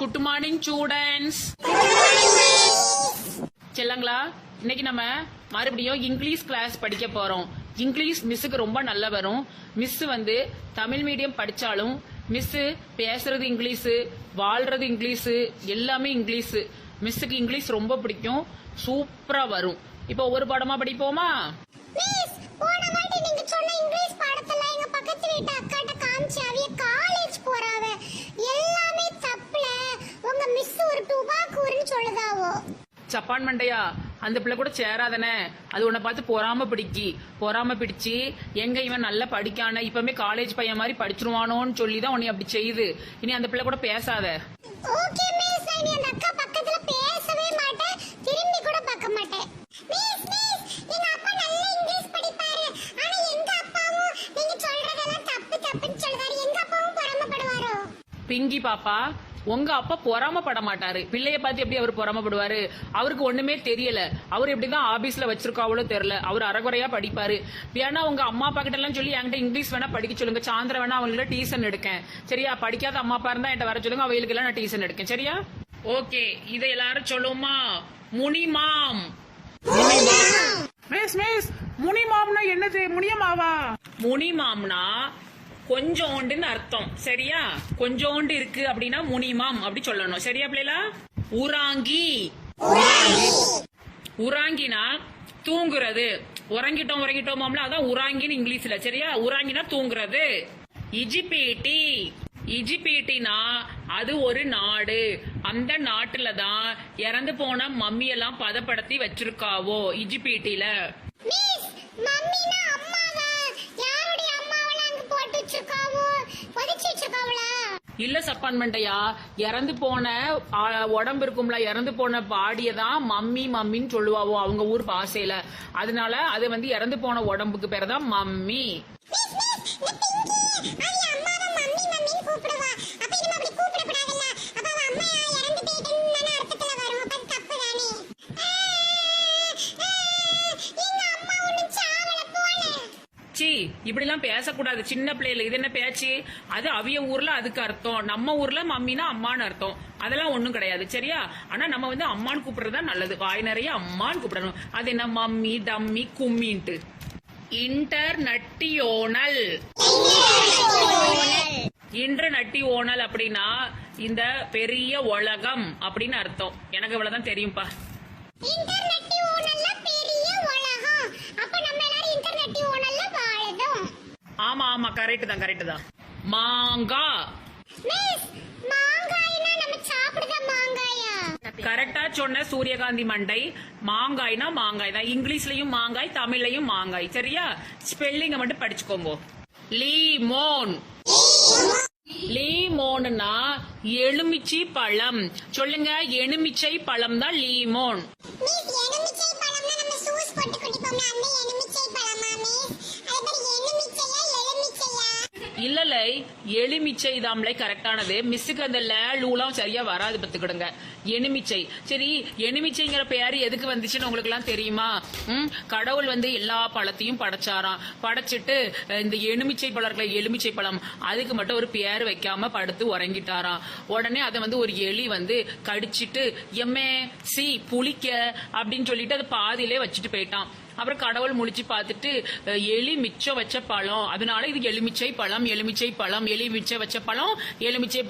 Good morning students செல்லங்களா இன்னைக்கு நம்ம மறுபடியும் இங்கிலீஷ் கிளாஸ் படிக்க போறோம். இங்கிலீஷ் மிஸ்ஸுக்கு ரொம்ப நல்லா வரும் மிஸ் வந்து தமிழ் மீடியம் படிச்சாலும் மிஸ் பேசுறது இங்கிலீஷு வாழ்றது இங்கிலீஷு எல்லாமே இங்கிலீஷு மிஸ்ஸுக்கு இங்கிலீஷ் ரொம்ப பிடிக்கும். சூப்பரா வரும். இப்போ ஒவ்வொரு பாடமா படிப்போமா மிஸ் போன வாட்டி நீங்க சொன்ன இங்கிலீஷ் பாடத்துல எங்க பக்கத்து வீட்டு அக்காட்ட காமிச்சு அவிய காலேஜ் போறாவ எல்லாமே தப்புல உங்க மிஸ் ஒரு டுபாக்கூர்னு சொல்லுதாவோ சப்பான் மண்டையா? அந்த பிள்ளை கூட சேராதனே. அது உன்னை பார்த்து பொறாம பிடிக்கி. பொறாம பிடிச்சு எங்க இவன் நல்லா படிக்கான? இப்பவுமே காலேஜ் பையன் மாதிரி படிச்சிருவானோன்னு சொல்லி தான் உன்னை அப்படி செய்யுது. இனி அந்த பிள்ளை கூட பேசாத. பிங்கி பாப்பா உங்க அப்பா பொறாமப்பட மாட்டாரு பிள்ளைய பார்த்து எப்படி அவர் பொறாமப்படுவாரு? அவருக்கு ஒண்ணுமே தெரியல. அவர் எப்படிதான் ஆபீஸ்ல வச்சிருக்காவளோ தெரியல. அவர் அறகுறையா படிப்பாரு. வேணா உங்க அம்மா அப்பா கிட்ட எல்லாம் சொல்லி என்கிட்ட இங்கிலீஷ் வேணா படிக்க சொல்லுங்க. சாயந்தரம் வேணா அவங்கள டியூஷன் எடுக்கேன். சரியா? படிக்காத அம்மா அப்பா இருந்தா என்கிட்ட வர சொல்லுங்க. அவங்களுக்கு எல்லாம் நான் டியூஷன் எடுக்கேன். சரியா? ஓகே. இதை எல்லாரும் சொல்லுமா? முனிமாம். மிஸ் மிஸ் முனிமாம்னா என்னது? முனியமாவா முனிமாம்னா கொஞ்சோண்டுன்னு அர்த்தம். சரியா? கொஞ்சோண்டு இருக்கு அப்படின்னா முனிமாம் அப்படி சொல்லணும். சரியா பிள்ளைலா? உராங்கி உராங்கினா தூங்குறது. உறங்கிட்டோம் உறங்கிட்டோமாம்ல அதான் உராங்கின்னு இங்கிலீஷ்ல. சரியா? உராங்கினா தூங்குறது. இஜிபேட்டி. இஜிபேட்டினா அது ஒரு நாடு. அந்த நாட்டுல தான் இறந்து போன மம்மி எல்லாம் பதப்படுத்தி வச்சிருக்காவோ இஜிபேட்டில மிஸ் மம்மினா அம்மாவா யாருடைய அம்மாவல அங்க போட்டு வச்சிருக்காவோ புதைச்சு வச்சிருக்காவளா இல்ல சப்பான்மெண்டையா இறந்து போன உடம்பு இருக்கும்ல இறந்து போன பாடியை தான் மம்மி மம்மின்னு சொல்லுவாவோ அவங்க ஊர் பாசையில அதனால அது வந்து இறந்து போன உடம்புக்கு பேர் தான் மம்மி மம்மின்னு கூப்பிடுவா அப்ப இனிமே அப்படி கூப்பிடக்கூடாதுல்ல அப்ப அவ அம்மா இறந்து போயிட்டுன்னு தானே அர்த்தத்துல வரும் அப்ப அது தப்பு தானே ஆ, ஆ, எங்க அம்மா ஒண்ணும் சாவல போல சி இப்படிலாம் பேசக்கூடாது. சின்ன பிள்ளைல இது என்ன பேச்சு? அது அவிய ஊர்ல அதுக்கு அர்த்தம். நம்ம ஊர்ல மம்மினா அம்மான்னு அர்த்தம். அதெல்லாம் ஒண்ணும் கிடையாது. சரியா? ஆனா நம்ம வந்து அம்மான்னு கூப்பிடுறதா நல்லது. வாய் நிறைய அம்மான்னு கூப்பிடணும். அது என்ன மம்மி டம்மி கும்மின்ட்டு. இன்டர்நட்டியோனல். இன்று நட்டி ஓனல் அப்படின்னா இந்த பெரிய உலகம் அப்படின்னு அர்த்தம். எனக்கு இவ்வளவுதான் தெரியும்பா இன்டர்நெட் ஓனல்ல பெரிய உலகம் அப்ப நம்ம எல்லாரும் இன்டர்நெட் ஓனல்ல வாழுதோம் ஆமா ஆமா கரெக்ட் தான் கரெக்ட் தான். மாங்கா. கரெக்டா சொன்ன சூரியகாந்தி மண்டை. மாங்காய்னா மாங்காய் தான். இங்கிலீஷ்லயும் மாங்காய் தமிழ்லயும் மாங்காய். சரியா? ஸ்பெல்லிங்க மட்டும் படிச்சுக்கோங்க. லீமோன் லீமோன்னா எலுமிச்சை பழம். சொல்லுங்க எலுமிச்சை பழம் தான் லீமோன் இல்லலை எலுமிச்சை தாம்லை கரெக்டானது. மிஸ்ஸுக்கு அந்த லே லூலாம் சரியா வராது பத்துக்கிடுங்க எலுமிச்சை. சரி எலுமிச்சைங்கிற பெயர் எதுக்கு வந்துச்சுன்னு உங்களுக்கு எல்லாம் தெரியுமா? ம், கடவுள் வந்து எல்லா பழத்தையும் படைச்சாராம். படைச்சிட்டு இந்த எலுமிச்சை பழம் இருக்கல எலுமிச்சை பழம் அதுக்கு மட்டும் ஒரு பேர் வைக்காம படுத்து உறங்கிட்டாராம். உடனே அதை வந்து ஒரு எலி வந்து கடிச்சிட்டு எம்ஏ சி புளிக்க அப்படின்னு சொல்லிட்டு அதை பாதியிலே வச்சுட்டு போயிட்டான். அப்புறம் கடவுள் முழிச்சு பார்த்துட்டு எலி மிச்சம் வச்ச பழம். அதனால இது எலுமிச்சை பழம் எலுமிச்சை பழம் எலி மிச்சம் வச்ச பழம் எலுமிச்சை